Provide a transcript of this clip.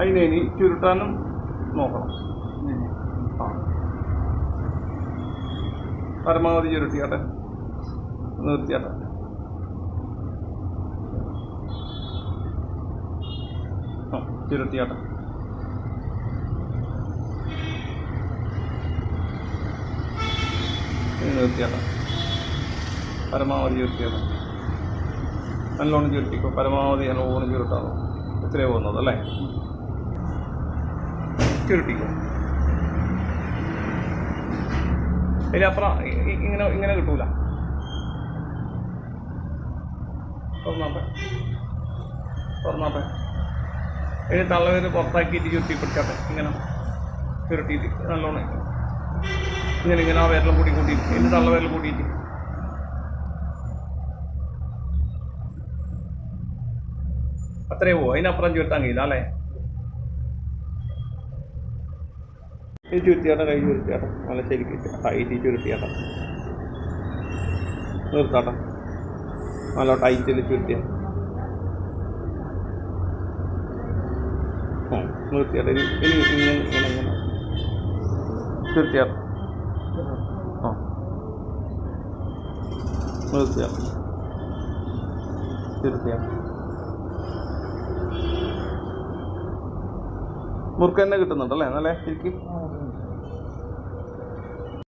അതിനെ ഇനി ചുരുട്ടാനും നോക്കണം. ആ. പരമാവധി ചുരുട്ടിയാട്ടെ. നിർത്തിയാട്ടെ. ആ ചുരുട്ടിയാട്ടെ. നിർത്തിയാട്ടെ. പരമാവധി ചുരുട്ടിയാട്ടെ. നല്ലോണം ചുരുട്ടിക്കോ. പരമാവധി നല്ലോണം ചുരുട്ടാണോ ഇത്രയേ പോകുന്നത് അല്ലേ? ചുരുട്ടിക്കോ ഇതിനപ്പുറം ഇ- ഇ- ഇങ്ങനെ ഇങ്ങനെ കിട്ടൂല. തുറന്നാട്ടെ തുറന്നാട്ടെ ഇനി തള്ളവര് പുറത്താക്കിയിട്ട് ചുരുട്ടി പിടിക്കാട്ടെ ഇങ്ങനെ ചുരുട്ടിയിട്ട് നല്ലോണം ഇങ്ങനെ ഇങ്ങനെ ആ വിരലും കൂടി കൂട്ടിയിട്ട് ഇനി തള്ളവിരൽ കൂട്ടിയിട്ട് അത്രേ പോവും അതിനപ്പുറം ചുരുട്ടാൻ കഴിയില്ല അല്ലേ? ഈ ചുരുത്തിയാട്ടെ കൈ നല്ല ശരിക്ക് ടൈറ്റ് ചുരുത്തിയാട്ടെ നിർത്താട്ടെ. നല്ല ടൈറ്റിൽ ചുരുത്തിയ നിർത്തിയാട്ടെ. ഇനി ഇങ്ങനെ ഇങ്ങനെ ഇങ്ങനെ ചുരുത്തിയാട്ടെ ആ. മുറുക്ക് കിട്ടുന്നുണ്ടല്ലേ? നല്ല ശരിക്കും